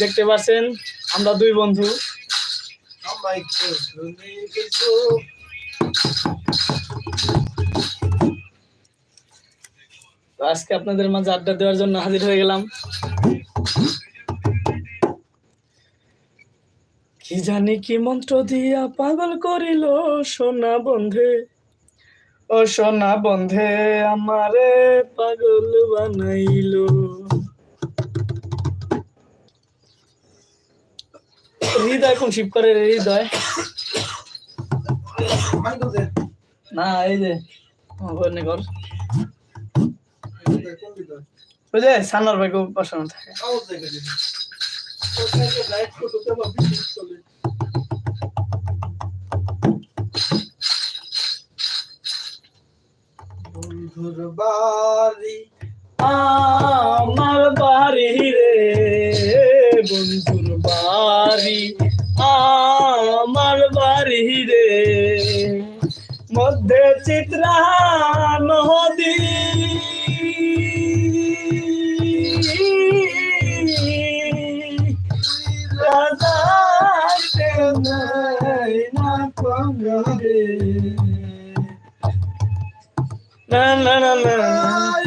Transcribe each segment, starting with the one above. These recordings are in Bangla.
দেখতে পাচ্ছেন আমরা দুই বন্ধু। আজকে আপনাদের মাঝে আড্ডা দেওয়ার জন্য হাজির হয়ে গেলাম। কি জানি কি মন্ত্র দিয়া পাগল করিল সোনা বন্ধে। ও সোনা বন্ধে আমারে পাগল বানাইলো। হৃদয় কোন শিব করে রে হৃদয়। না এই যে কোন ভিতর ওই যে সানার ভাই বসানো থাকে। ওখানে বাড়ি আমার বাড়ি রে বন্ধুর আমার বাড়ি রে মধ্যে চিত্রা নদী না না না না।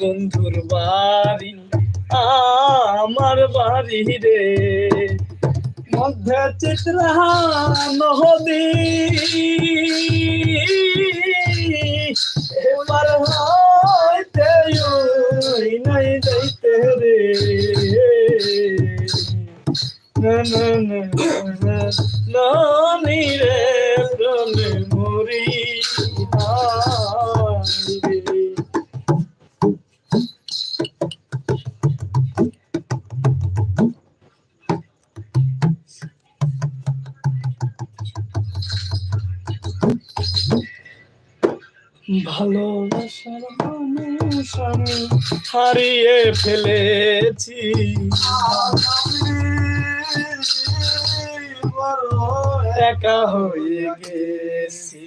বন্ধুর বাড়ি আমার বাড়ি রে মধ্যে চিত্রা নহদি এবার হইতে নাই যাইতে রে না রে মরি হায় ভালোবাসার মানুষ আমি হারিয়ে ফেলেছি। একা হয়ে গেছি,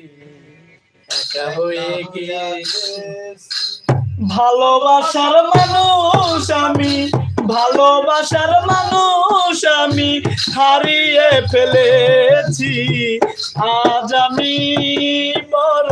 একা হয়ে গেছি। ভালোবাসার মানুষ আমি, ভালোবাসার মানুষ আমি হারিয়ে ফেলেছি। আজ আমি বড়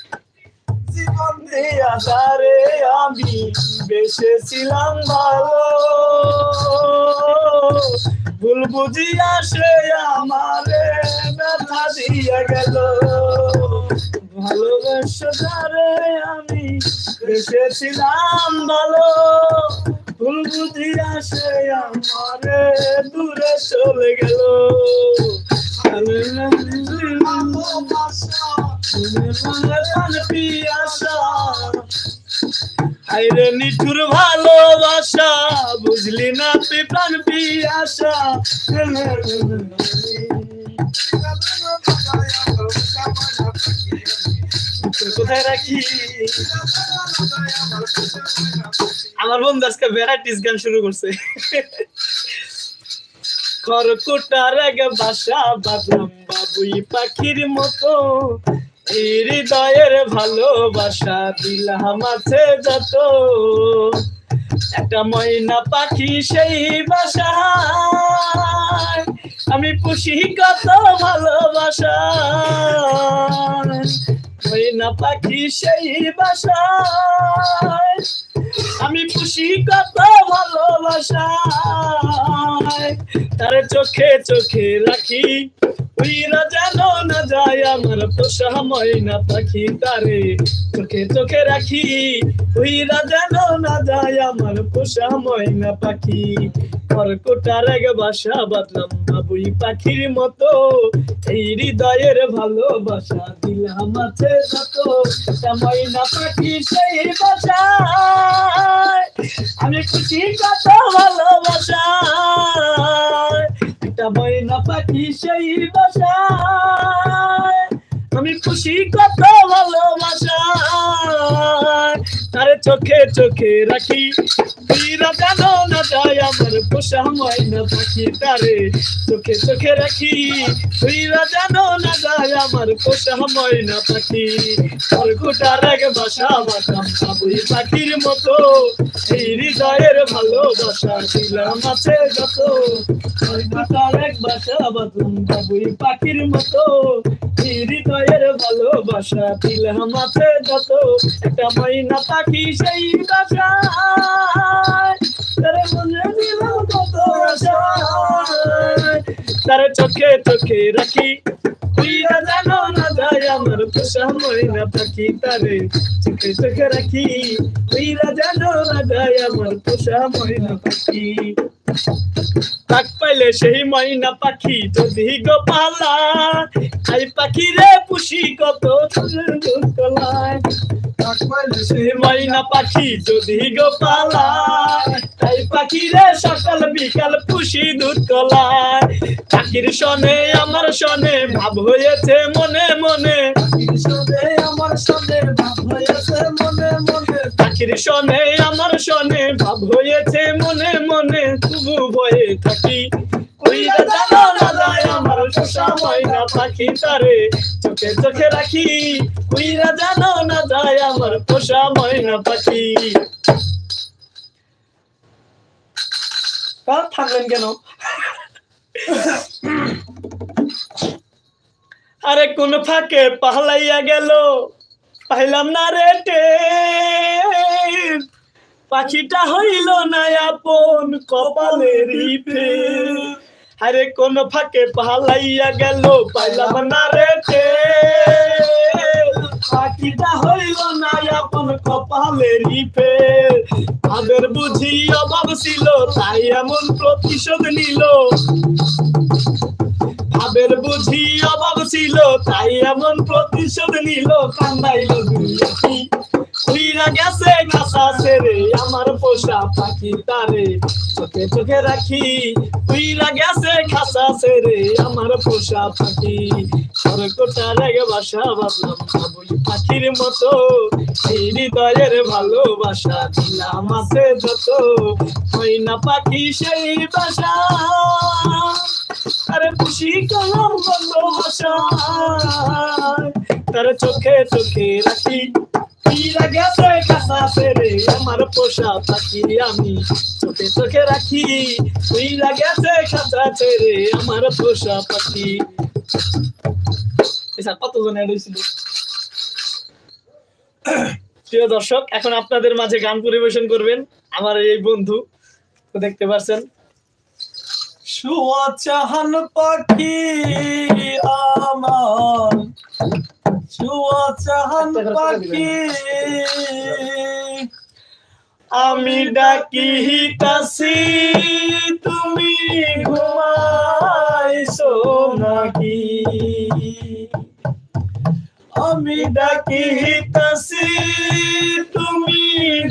জীবন দিয়ে আমি বেসেছিলাম ভালো ভুল বুঝিয়া সে আমারে ব্যথা দিয়ে গেল ভালোবাসারে আমি বেসেছিলাম ভালো ভুল বুঝিয়া সে আমারে দূরে চলে গেল আইরে নিঠুর ভালোবাসা, বুঝলি না তুই প্রাণ কোথায় রাখি? আমার বন্ধু আজকে ভ্যারাইটিস গান শুরু করছে। খরকুটার আগে বাসা বাদলাম বাবুই পাখির মতো। হৃদয়ের ভালোবাসা দিলাম আছে যত। একটা ময়না পাখি সেই বাসা আমি পুষি কত ভালোবাসা। ময়না পাখি সেই বাসা আমি পুষি কত ভালোবাসা। তার চোখে চোখে রাখি উইরা যেন না যায় আমার পোষা ময়না পাখি তারে। চোখে চোখে রাখি উইরা যেন না যায় আমার পোষা ময়না পাখি। কর্কটার এক বাসা বাতলাম বাবুই পাখির মতো। এই হৃদয়ের ভালোবাসা দিলাম আছে যত। ময়না পাখি সেই বাসায়। আমি খুশি কত ভালোবাসা। একটা ময়না পাখি সেই বাসায় আমি খুশি কত ভালোবাসায় তারে চোখে চোখে রাখি। তুইরা জানো না যায় আমার পোষা ময়না পাখি তারে। চোখে চোখে রাখি। তুইরা জানো না যায় আমার পোষা ময়না পাখি। তোর গোটার এক বাসা বাতাম বাবুই পাখির মতো। এই হৃদয়ের ভালোবাসা দিলাম আছে যত। তোর এক বাসা বাতাম বাবুই পাখির মতো। এই হৃদয়ের ভালোবাসা দিলাম আছে যত একটা মাইনা থাকি সেই বাসা তার মনে। তারে চোখে চোখে রাখি তুইরা জানো না যায় আমার পোষা ময়না পাখি তারে চোখে চোখে রাখি তুইরা জানো না যায় আমার পোষা ময়না পাখি তাক পাইলে সেই ময়না পাখি যদি গোপালা আই পাখি রে পুষি কত কলায় সে ময়না পাখি যদি রে সকাল বিকাল পুষি দুধ কলায় পাখির সনে আমার সনে ভাব হয়েছে মনে মনে। আমার সামনে ভাব মনে মনে পাখির সনে আমার সনে ভাব হয়েছে মনে মনে, তবু ভয়ে থাকি। কইরা জানো না আমার শোষা ময়না পাখি তারে, চোখে চোখে রাখি। কইরা জানো না যায় আমার পোষা ময়না পাখি। থাকলেন কেন? আরে কোন ফাঁকে পাহলাইয়া গেল? পাইলাম না রে। পাখিটা হইল না আপন কপালের আরে কোন ফাঁকে পাহলাইয়া গেল? পাইলাম না রে। পাখিটা হইল না আপন কপালের ফের তাদের বুঝি অভাব ছিল, তাই এমন প্রতিশোধ নিল। ভাবের বুঝি অভাব ছিল তাই এমন প্রতিশোধ নিল কান্নাইল গেছে আমার পোষা পাখি তারে, চোখে চোখে রাখি। উইরা গেছে খাসা ছেড়ে আমার পোষা পাখি। সরকটা রেগে বাসা বাবলাম বাবুই পাখির মতো। এই হৃদয়ের ভালোবাসা দিলাম আছে যত। হয় না পাখি সেই বাসা। আরে খুশি কলম ভালোবাসা তার চোখে চোখে রাখি। প্রিয় দর্শক, এখন আপনাদের মাঝে গান পরিবেশন করবেন আমার এই বন্ধু। দেখতে পাচ্ছেন। শুয়া চাহান পাখি আমার। চাহান পাখি। আমি ডাকি কাশি তুমি ঘুমাইছো নাকি? আমি ডাকি কাশি তুমি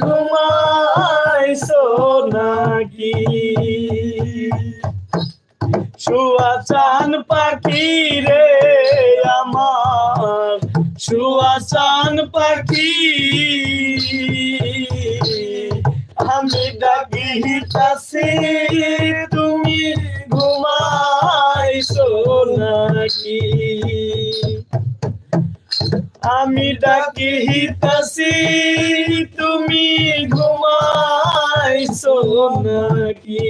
ঘুমাইছো নাকি? শুয়া চান পাখি রে আমার শুয়া চান পাখি। আমি ডাকি কাছে তুমি ঘুমাইছো নাকি? আমি ডাকি কাছে তুমি ঘুমাইছো নাকি?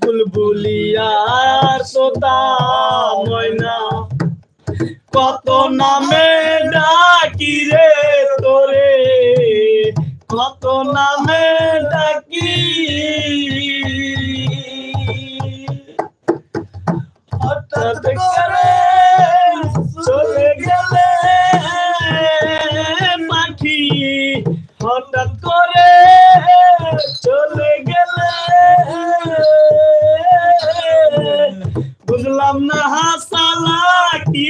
বুলবুলিয়ার তোতা ময়না কত নামে ডাকি রে তোরে? কত নামে ডাকি? হঠাৎ করে চলে গেলে পাখি। হঠাৎ করে চলে গেলে বুঝলাম না হাসালা কি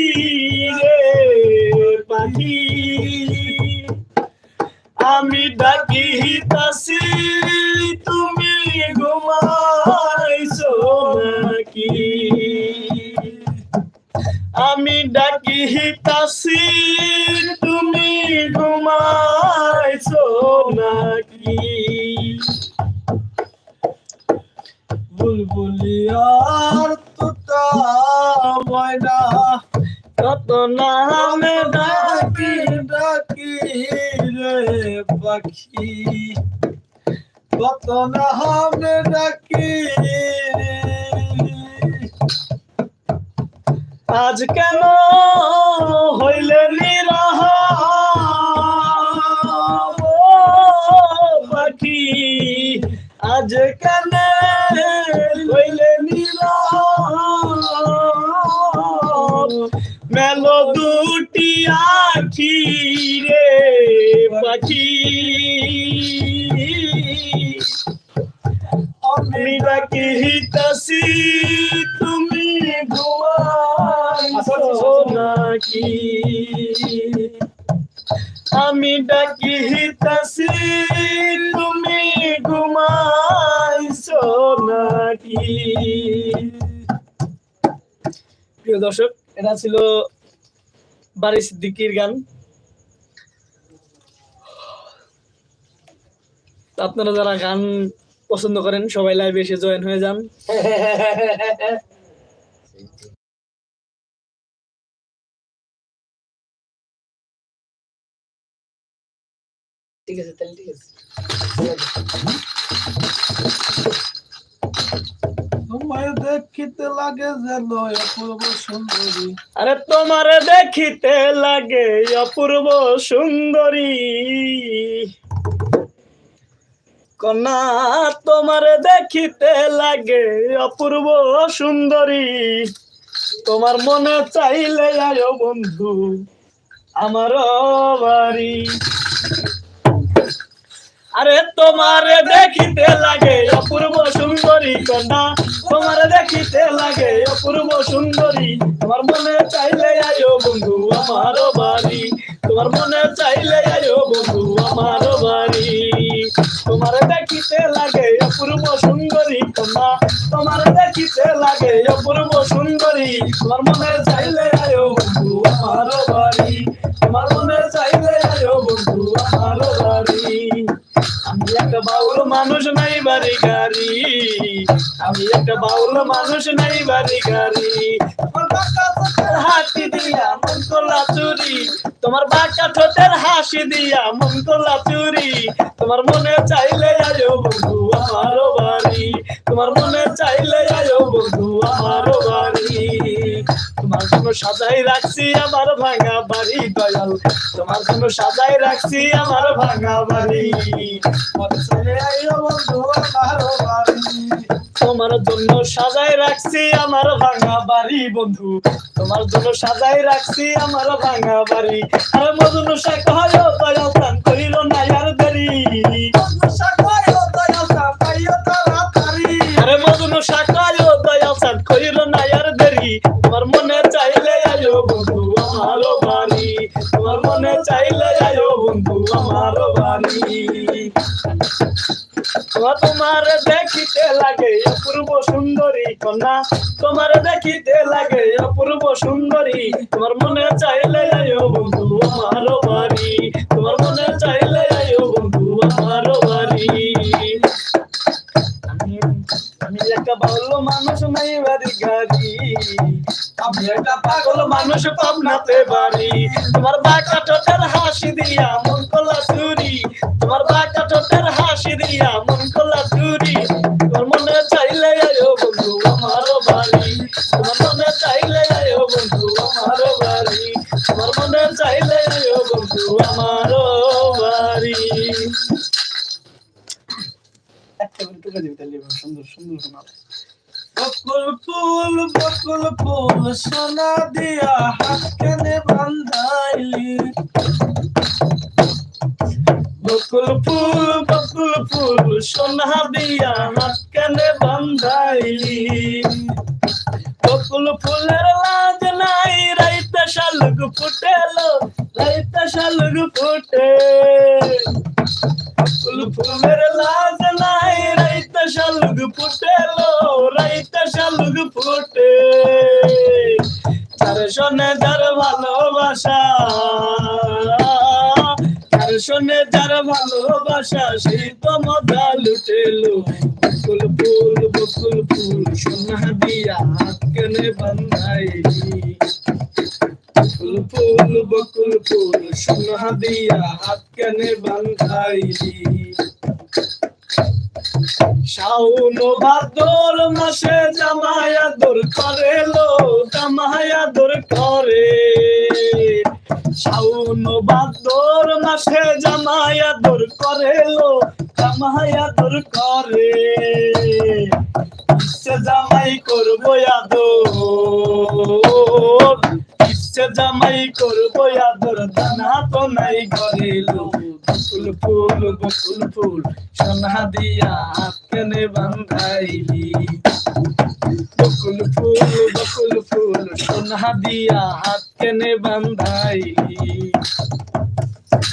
ডাকি হিতাসি তুমি ঘুমাইছো নাকি? আমি ডাকি হিতাসি তুমি ঘুমাইছো নাকি? বুলবুলিয়ার তোতা ময়না, কত নামে ডাকি, ডাক পাখি কত না হামে ডাকি আজ কেন হইলে নিরাহ পাখি আজ কেন প্রিয় দর্শক, এটা ছিল বাড়ি সিদ্দিকির গান। আপনারা যারা গান পছন্দ করেন, সবাই লাইভে এসে জয়েন হয়ে যান। ঠিক আছে, তাহলে ঠিক আছে। দেখিতে লাগে যেন অপূর্ব সুন্দরী। আরে তোমারে দেখিতে লাগে অপূর্ব সুন্দরী। কন্যা, তোমারে দেখিতে লাগে অপূর্ব সুন্দরী। তোমার মনে চাইলে আয়ো বন্ধু, আমার বাড়ি। আরে তোমারে দেখিতে লাগে অপূর্ব সুন্দরী কন্যা। তোমারে দেখিতে লাগে অপূর্ব সুন্দরী। তোমার মনে চাইলে আয়ো বন্ধু আমার বাড়ি। তোমার মনে চাইলে আয়ো বন্ধু আমার বাড়ি। তোমারে দেখিতে লাগে অপূর্ব সুন্দরী কন্যা। তোমারে দেখিতে লাগে অপূর্ব সুন্দরী। তোমার মনে চাইলে আয়ো বন্ধু আমার বাড়ি। তোমার মনে চাইলে আয়ো একটা বাউল মানুষ নাই বাড়ি গাড়ি। আমি একটা বাউল মানুষ নাই বাড়ি গাড়ি। হাসি দিয়া মন করলা চুরি। তোমার বাঁকা ঠোঁটের হাসি দিয়া মন করলা চুরি। তোমার মনে চাইলে আয়ো বন্ধু আমারও বাড়ি। তোমার মনে চাইলে আয়ো বন্ধু আমারও বাড়ি। তোমার জন্য সাজাই রাখছি আমার ভাঙা বাড়ি, দয়াল। তোমার জন্য সাজাই রাখছি আমার ভাঙা বাড়ি। তোমার জন্য সাজাই রাখছি আমার ভাঙা বাড়ি, বন্ধু। তোমার জন্য সাজাই রাখছি আমার ভাঙা বাড়ি। আরে মজনু সাক্ষ হয় কন্যা, তোমার দেখিতে লাগে অপূর্ব সুন্দরী। তোমার মনে চাইলে আয়ো বন্ধু আমার বাড়ি। তোমার মনে চাইলে আয়ো বন্ধু আমার বাড়ি। আমি একটা বাউল মানুষ নাই বাড়ি গাড়ি। আমি একটা পাগল মানুষ, পাবনাতে বাড়ি। তোমার বাঁকা ঠোঁটের হাসি দিয়া মন কলা চুরি তোমার বাঁকা ঠোঁটের হাসি দিয়া মন কলা চুরি তোমার মনে বন্ধু আমার বাড়ি তোমার মনে চাইলে আয়ো বন্ধু আমার বাড়ি তোমার মনে চাইলে আয়ো বন্ধু আমার বাড়ি সুন্দর সুন্দর শোনাবে বকুল ফুল বকুল ফুল সোনা দিয়া হাত কেনে বান্ধাইলি। বকুল ফুল বকুল ফুল, সোনা দিয়া হাত কানে বান্ধাইলি। বকুল ফুলের লাজ নাই, রাইতা শালুক ফুটেলো, রাইতা শালুক ফুটে। বকুল ফুলের লাজ নাই, রাইতা শালুক ফুটেলো, রাইতা শালুক ফুটে। চারে শোনে যার ভালোবাসা। কার শোনে যার ভালোবাসা, সেই তো মজা লুটেলো। বকুল ফুল বকুল ফুল, সোনা দিয়া হাত কেনে বন্ধাই ফুল ফুল, বকুল ফুল, সোনা দিয়া হাত কেনে বান্ধাইলি। শাওন ভাদর মাসে জামায়া দর করে লো জামায়া দর করে। শাওন ভাদর মাসে জামায়া দর করে লো জামায়া দর করে। ইচ্ছে জামাই করব আদর? ইচ্ছে জামাই করব আদর দানা তো নাই ঘরে লো বকুল ফুল বকুল ফুল সোনা দিয়া কেনে বান্ধাইলি। বকুল ফুল বকুল ফুল, সোনা দিয়া হাত কেনে বান্ধাইলি।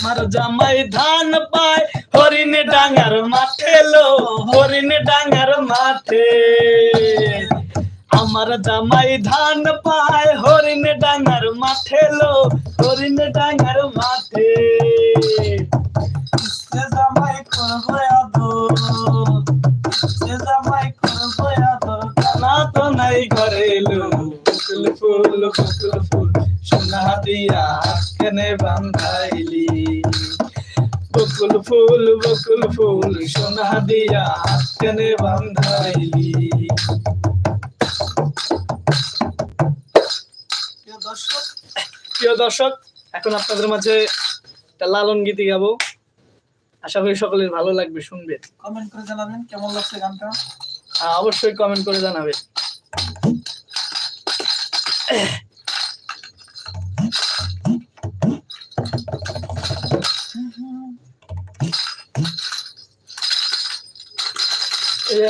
মার জামাই ধান পায়, হরিণ ডাঙ্গার মাঠে লো, হরিণ ডাঙ্গার মাঠে। আমার জামাই ধান পায়, হরিণ ডাঙ্গার মাঠে লো, হরিণ ডাঙ্গার মাঠে। জামাই করব আদর জামাই করব আদর না তো নাই ঘরে লো। বকুল ফুল বকুল ফুল, সোনা দিয়া কেনে বান্ধাইলি। বকুল ফুল বকুল ফুল, সোনা দিয়া কেনে বান্ধাইলি। দর্শক প্রিয় দর্শক এখন আপনাদের মাঝে একটা লালন গীতি গাবো। আশা করি সকলের ভালো লাগবে শুনবে কমেন্ট করে জানাবেন কেমন লাগছে গানটা? অবশ্যই কমেন্ট করে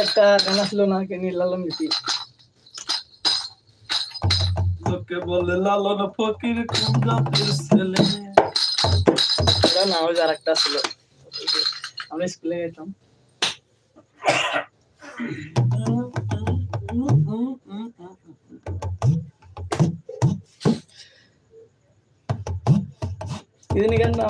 একটা গান আসলো না কে লালন গীতি? লোকে বলে লালন ফকির কোন জাতির ছেলে এটা না, ওই যে আরেকটা ছিল। আমরা স্কুলে গেছিলাম কি জানি গান না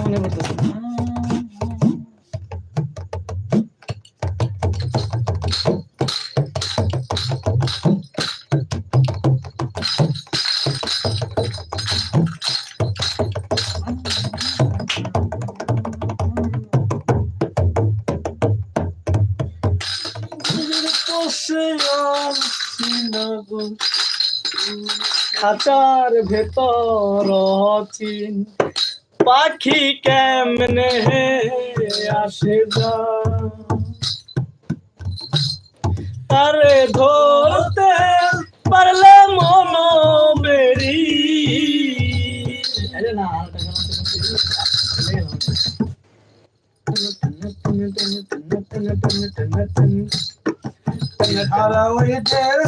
খাঁচার ভেতর চিন পাখি কেমনে আসে যা। তারে ধরতে পারলে মন বেরি।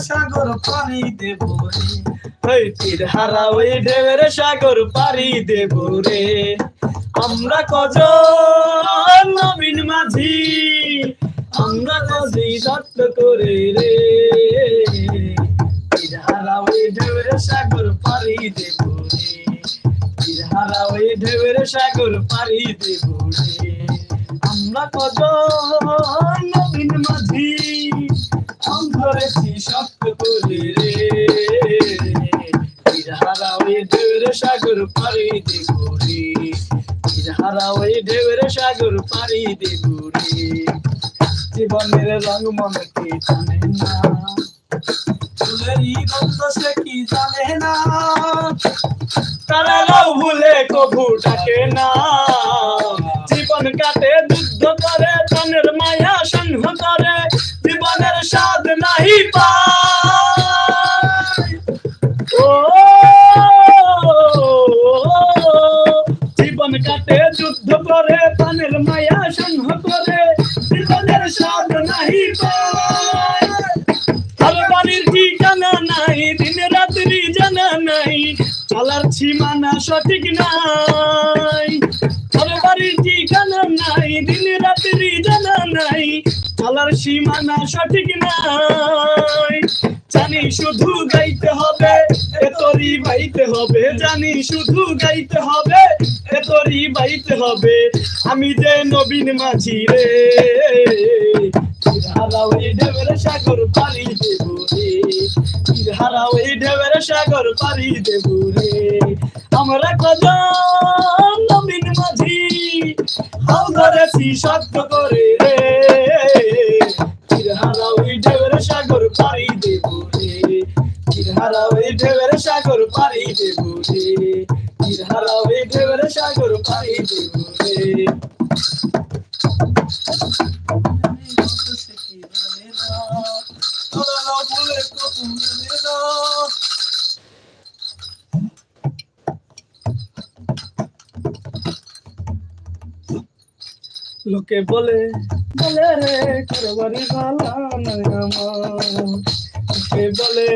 সাগর পানি দেব রে হারা ওই ঢেউয়ের সাগর পাড়ি দেব রে। আমরা কজন নবীন মাঝি, আমরা কজি যত্ন করে রে। হারা ওই ঢেউয়ের সাগর পাড়ি দেব রে। হারা ওই ঢেউয়ের সাগর পাড়ি দেব রে। আমরা কজন নবীন মাঝি অন্তরেছি শক্ত করে রে। হারা ওই ঢেউয়ের সাগর পাড়ি দেব রে জীবনের রং মনকে জানে না। ফুলেরই গন্ধ সে কি জানে না। তারা ভুলে কভু ডাকে না। জীবন কাটে যুদ্ধ করে তনের মায়া সঙ্গ করে। জীবনের স্বাদ নাহি পায়। ও কাটে যুদ্ধ করে তনের মায়া সঙ্গ করে, জীবনের স্বাদ নাহি বাড়ির ঠিকানা নাই, দিন রাত্রি জানা নাই, চলার সীমানা সঠিক নাই। বাড়ির ঠিকানা নাই, দিন রাত্রি জানা নাই, চলার সীমানা সঠিক নাই। জানি শুধু গাইতে হবে, এ তোরই বাইতে হবে। জানি শুধু গাইতে হবে, এ তোরই বাইতে হবে। আমি যে নবীন মাঝি রে হারা ওই ঢেবের সাগর পারি দেব রে। হারা ওই ঢেবের সাগর পারি দেব রে। আমরা কজন নবীন মাঝি হাল ধরেছি শক্ত করে রে। চিরহারা ওই ঢেবের সাগর পারি দেব রে চিরহারা ওই ঢেবের সাগর পারি দেব রে। চিরহারা ওই ঢেবের সাগর পারি দেব রে। তোরা লোকে বলে বলে রে করবারি ভালা নয় আমার। লোকে বলে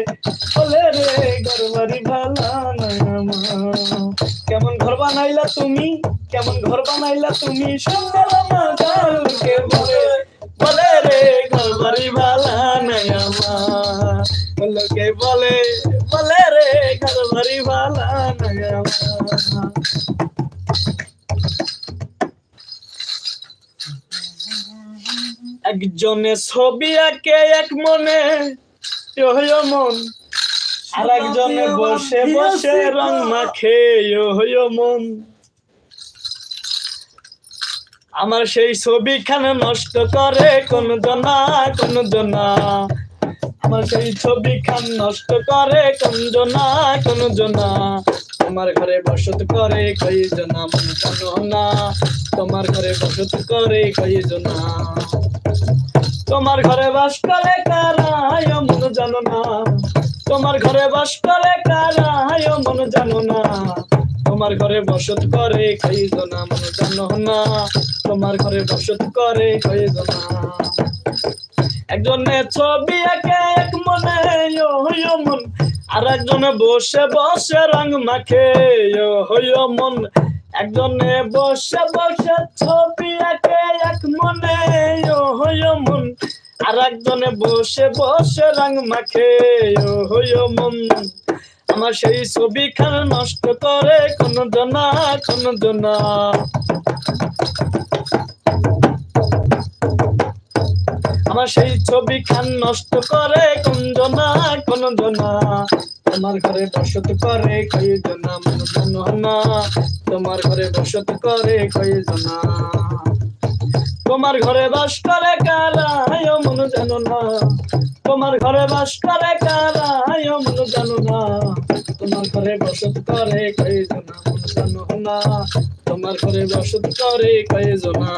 বলে রে করবারি ভালা নয় আমার। কেমন ঘর বানাইলা তুমি? কেমন ঘর বানাইলা তুমি? আমার লোকে বলে বলে রে ঘরবাড়ি ভালা নাই আমার। লোকে বলে বলে রে ঘরবাড়ি ভালা নাই একজনে ছবি আঁকে, এক মনে মন। আর একজনে বসে বসে রং মাখে মন। আমার সেই ছবিখানে নষ্ট করে কোন জনা কোন জনা। আমার সেই ছবিখান নষ্ট করে কোন জনা কোন জনা। তোমার ঘরে বসত করে কই জনা মন জানো না। তোমার ঘরে বসত করে কই জনা। তোমার ঘরে বাস করে কারা? মন জানো না। তোমার ঘরে বাস করে কারা? মন জানো না। তোমার ঘরে বসত করে কইজনা মন জানো না। তোমার ঘরে বসত করে কইজনা একজনে ছবি একে এক মনে মন। আর একজনে বসে বসে রং মাখে মন। একজনে বসে বসে ছবি একে এক মনে মন। আর একজনে বসে বসে রং মাখে মন। আমার সেই ছবি খান নষ্ট করে কোন জনা কোন জনা। আমার সেই ছবি খান নষ্ট করে কোন জনা কোন জনা। তোমার ঘরে বসত করে কই জনা মন জানো না। তোমার ঘরে বসত করে কই জনা তোমার ঘরে বাস করে কারা মন জানো না। তোমার ঘরে বাস করে কারা মন জানো না। তোমার ঘরে বসত করে কই জনা মন জানো না। তোমার ঘরে বসত করে কই জনা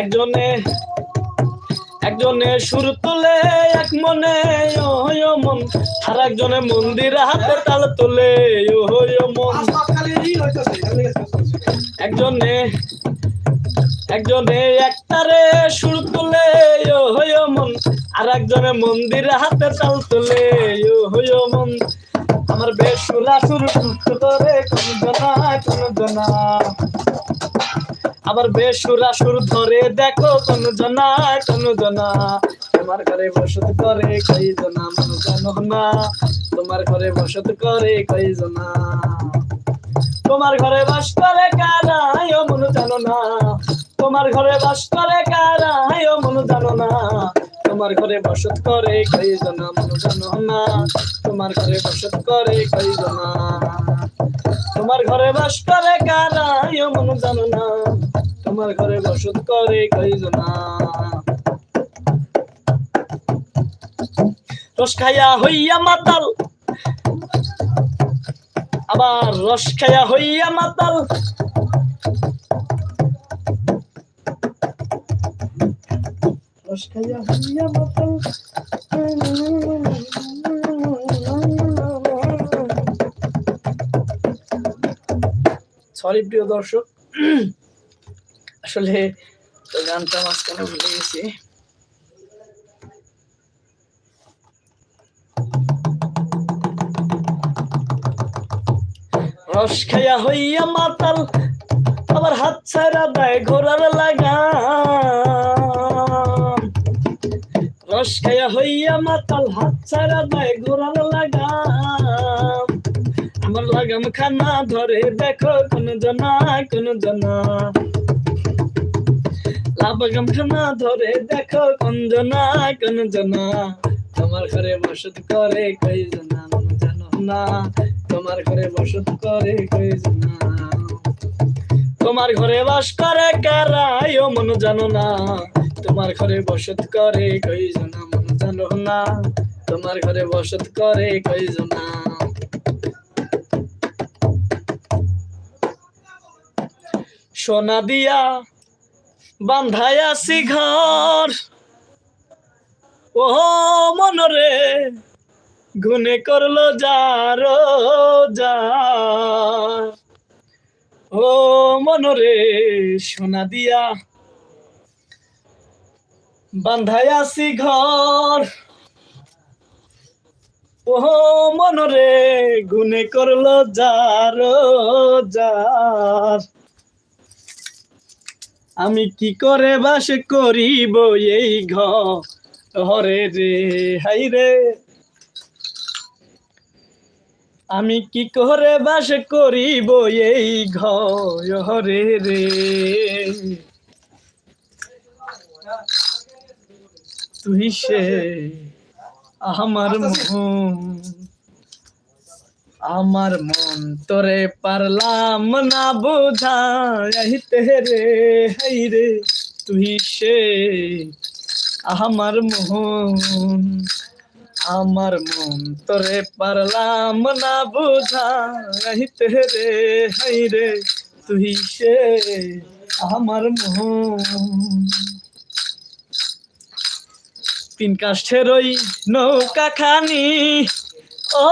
একজনে একজনে সুর তুলে, এক মনে মন। আর একজনে মন্দির হাতে তাল তুলে মন। একজনে একজনে একটারে সুর তুলে ও মন। আর একজনে মন্দির হাতে তাল তুলে ও হইও মন। আমার বেশ সুরা সুর করে, কোন জনা কোন জনা। আবার বেসুরা সুর ধরে দেখো কোন জনা কোন জনা তোমার ঘরে বসত করে কই জনা মন জানো না। তোমার ঘরে বসত করে কই জনা তোমার ঘরে বাস করে কারা, আয়ো মন জানো না। তোমার ঘরে বাস করে কারা, আয়ো মন জানো না। তোমার ঘরে বসত করে কই জনা মন জানো না। তোমার ঘরে বসত করে কই জনা তোমার ঘরে বাস করে কারা? আয়ো মন জানো না। তোমার ঘরে বসত করে কইজনা রস খাইয়া হইয়া মাতাল। আবার রস খাইয়া হইয়া মাতাল। রস খাইয়া হইয়া মাতাল। সরি প্রিয় দর্শক। আসলে গানটা মাঝখানে ভুলে গেছি। রস খাইয়া হইয়া মাতাল আবার হাত ছাড়া দেয় ঘোরার লাগা রস খায়া হইয়া মাতাল, হাত ছাড়া দেয় ঘোরার লাগাম খানা ধরে দেখো, কোন জনা কোন জনা। লাগাম খানা ধরে দেখো, কোন জনা কোন জনা। তোমার ঘরে বসত করে কই জনা জানো না। তোমার ঘরে বসত করে কই জনা। তোমার ঘরে বাস করে কারাই, ও মন জানো না। তোমার ঘরে বসত করে কই জনা, মন জানো না। তোমার ঘরে বসত করে কই জনা। সোনা দিয়া বান্ধাই আছি ঘর। ও মনরে গুনে করল যার ও মনরে সোনা দিয়া বান্ধাই আছি ঘর। ও মনরে গুনে করল যার যার আমি কি করে বাস করিব এই ঘরে? রে, হাই রে। আমি কি করে বাস করিব এই ঘরে? রে। তুই সে আমার মন আমার মন তোরে পারলাম না বোঝাইতে রে হাই রে, তুই সে। আমার মন আমার মন তোরে পারলাম না বোঝাইতে রে হাই রে, তুই সে। আমার মন। তিন কাষ্ঠের ওই নৌকা খানি ও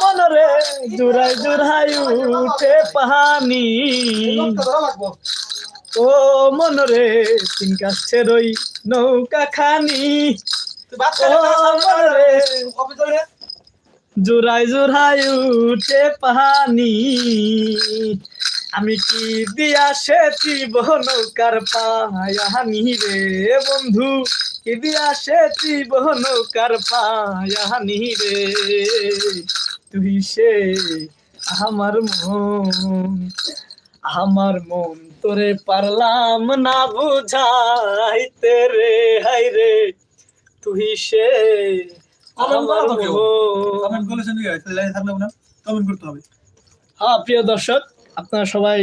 মনরে জুড়াই জুড়াই উঠে পাহানি। ও মনরে কাষ্ঠের ওই নৌকা খানি। জোড়াই জোড়াই উঠে পানি আমি কি দিয়া সেচিব নৌকার পায়ানি রে বন্ধু? কি দিয়া সেচিব নৌকার পায়ানি রে? তুই সে আমার মন আমার মন তোরে পারলাম না বুঝাইতে রে হাই রে। তুই সে আমার মন। কমেন্ট করতে হবে। হ্যাঁ প্রিয় দর্শক আপনারা সবাই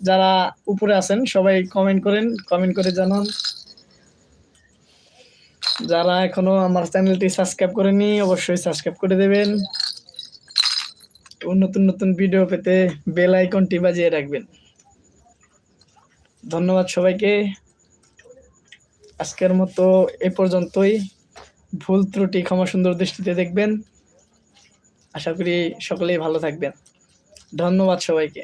যারা উপরে আছেন, সবাই কমেন্ট করেন কমেন্ট করে জানান। যারা এখনও আমার চ্যানেলটি সাবস্ক্রাইব করেনি অবশ্যই সাবস্ক্রাইব করে দেবেন। নতুন নতুন ভিডিও পেতে বেল আইকনটি বাজিয়ে রাখবেন। ধন্যবাদ সবাইকে। আজকের মতো এ পর্যন্তই। ভুল ত্রুটি, ক্ষমা সুন্দর দৃষ্টিতে দেখবেন। আশা করি সকলেই ভালো থাকবেন। ধন্যবাদ সবাইকে।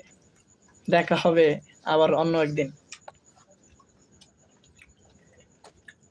দেখা হবে আবার অন্য একদিন।